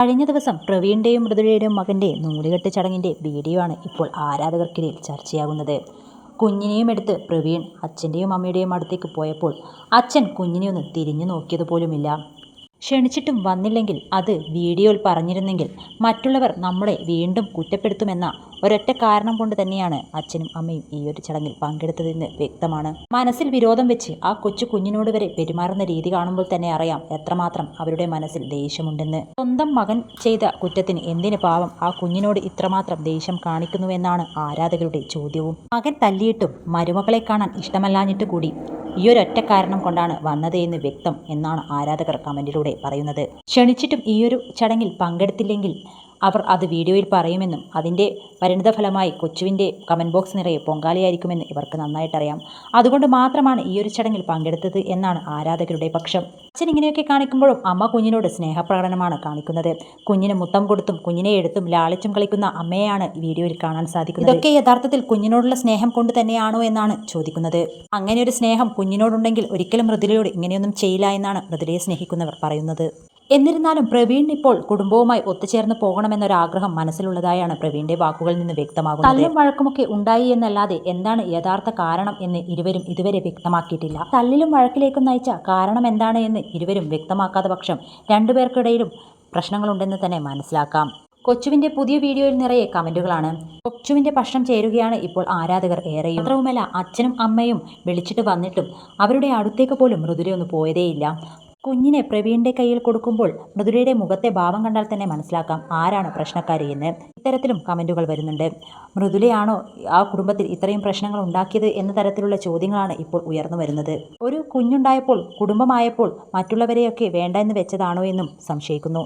കഴിഞ്ഞ ദിവസം പ്രവീണിന്റെയും മൃദുലയുടെയും മകന്റെ നൂലുകെട്ട് ചടങ്ങിന്റെ വീഡിയോ ആണ് ഇപ്പോൾ ആരാധകർക്കിടയിൽ ചർച്ചയാകുന്നത്. കുഞ്ഞിനെയും എടുത്ത് പ്രവീൺ അച്ഛന്റെയും അമ്മയുടെയും അടുത്തേക്ക് പോയപ്പോൾ അച്ഛൻ കുഞ്ഞിനെ ഒന്ന് തിരിഞ്ഞു നോക്കിയത് പോലുമില്ല. ക്ഷണിച്ചിട്ടും വന്നില്ലെങ്കിൽ അത് വീഡിയോയിൽ പറഞ്ഞിരുന്നെങ്കിൽ മറ്റുള്ളവർ നമ്മളെ വീണ്ടും കുറ്റപ്പെടുത്തുമെന്ന ഒരൊറ്റ കാരണം കൊണ്ട് തന്നെയാണ് അച്ഛനും അമ്മയും ഈ ഒരു ചടങ്ങിൽ പങ്കെടുത്തതെന്ന് വ്യക്തമാണ്. മനസ്സിൽ വിരോധം വെച്ച് ആ കൊച്ചു കുഞ്ഞിനോട് വരെ പെരുമാറുന്ന രീതി കാണുമ്പോൾ തന്നെ അറിയാം എത്രമാത്രം അവരുടെ മനസ്സിൽ ദേഷ്യമുണ്ടെന്ന്. സ്വന്തം മകൻ ചെയ്ത കുറ്റത്തിന് എന്തിന് പാവം ആ കുഞ്ഞിനോട് ഇത്രമാത്രം ദേഷ്യം കാണിക്കുന്നുവെന്നാണ് ആരാധകരുടെ ചോദ്യവും. മകൻ തല്ലിയിട്ടും മരുമകളെ കാണാൻ ഇഷ്ടമല്ലാഞ്ഞിട്ട് കൂടി ഈ ഒരൊറ്റ കാരണം കൊണ്ടാണ് വന്നത് എന്ന് വ്യക്തം എന്നാണ് ആരാധകർ കമന്റിലൂടെ പറയുന്നത്. ക്ഷണിച്ചിട്ടും ഈയൊരു ചടങ്ങിൽ പങ്കെടുത്തില്ലെങ്കിൽ അവർ അത് വീഡിയോയിൽ പറയുമെന്നും അതിന്റെ പരിണിതഫലമായി കൊച്ചുവിന്റെ കമന്റ് ബോക്സ് നിറയെ പൊങ്കാലയായിരിക്കുമെന്ന് ഇവർക്ക് നന്നായിട്ടറിയാം. അതുകൊണ്ട് മാത്രമാണ് ഈ ഒരു ചടങ്ങിൽ പങ്കെടുത്തത് എന്നാണ് ആരാധകരുടെ പക്ഷം. അച്ഛൻ ഇങ്ങനെയൊക്കെ കാണിക്കുമ്പോഴും അമ്മ കുഞ്ഞിനോട് സ്നേഹപ്രകടനമാണ് കാണിക്കുന്നത്. കുഞ്ഞിന് മുത്തം കൊടുത്തും കുഞ്ഞിനെ എടുത്തും ലാളിച്ചും കളിക്കുന്ന അമ്മയാണ് വീഡിയോയിൽ കാണാൻ സാധിക്കുന്നത്. ഇതൊക്കെ യഥാർത്ഥത്തിൽ കുഞ്ഞിനോടുള്ള സ്നേഹം കൊണ്ട് തന്നെയാണോ എന്നാണ് ചോദിക്കുന്നത്. അങ്ങനെ ഒരു സ്നേഹം കുഞ്ഞിനോടുണ്ടെങ്കിൽ ഒരിക്കലും മൃദുലയോട് ഇങ്ങനെയൊന്നും ചെയ്യില്ല എന്നാണ് മൃദുലയെ സ്നേഹിക്കുന്നവർ പറയുന്നത്. എന്നിരുന്നാലും പ്രവീൺ ഇപ്പോൾ കുടുംബവുമായി ഒത്തുചേർന്ന് പോകണമെന്നൊരാഗ്രഹം മനസ്സിലുള്ളതായാണ് പ്രവീണിന്റെ വാക്കുകളിൽ നിന്ന് വ്യക്തമാകുന്നത്. തല്ലും വഴക്കുമൊക്കെ ഉണ്ടായി എന്നല്ലാതെ എന്താണ് യഥാർത്ഥ കാരണം എന്ന് ഇരുവരും ഇതുവരെ വ്യക്തമാക്കിയിട്ടില്ല. തല്ലിലും വഴക്കിലേക്കും നയിച്ച കാരണം എന്താണ് എന്ന് ഇരുവരും വ്യക്തമാക്കാത്ത പക്ഷം രണ്ടുപേർക്കിടയിലും പ്രശ്നങ്ങളുണ്ടെന്ന് തന്നെ മനസ്സിലാക്കാം. കൊച്ചുവിന്റെ പുതിയ വീഡിയോയിൽ നിറയെ കമന്റുകളാണ്. കൊച്ചുവിന്റെ പക്ഷം ചേരുകയാണ് ഇപ്പോൾ ആരാധകർ ഏറെ മാത്രവുമല്ല അച്ഛനും അമ്മയും വിളിച്ചിട്ട് വന്നിട്ടും അവരുടെ അടുത്തേക്ക് പോലും മൃദുരയൊന്നും പോയതേയില്ല. കുഞ്ഞിനെ പ്രവീണിന്റെ കയ്യിൽ കൊടുക്കുമ്പോൾ മൃദുലയുടെ മുഖത്തെ ഭാവം കണ്ടാൽ തന്നെ മനസ്സിലാക്കാം ആരാണ് പ്രശ്നക്കാരി എന്ന്. ഇത്തരത്തിലും കമന്റുകൾ വരുന്നുണ്ട്. മൃദുലയാണോ ആ കുടുംബത്തിൽ ഇത്രയും പ്രശ്നങ്ങൾ ഉണ്ടാക്കിയത് എന്ന തരത്തിലുള്ള ചോദ്യങ്ങളാണ് ഇപ്പോൾ ഉയർന്നു വരുന്നത്. ഒരു കുഞ്ഞുണ്ടായപ്പോൾ കുടുംബമായപ്പോൾ മറ്റുള്ളവരെയൊക്കെ വേണ്ട എന്ന് വെച്ചതാണോ എന്നും സംശയിക്കുന്നു.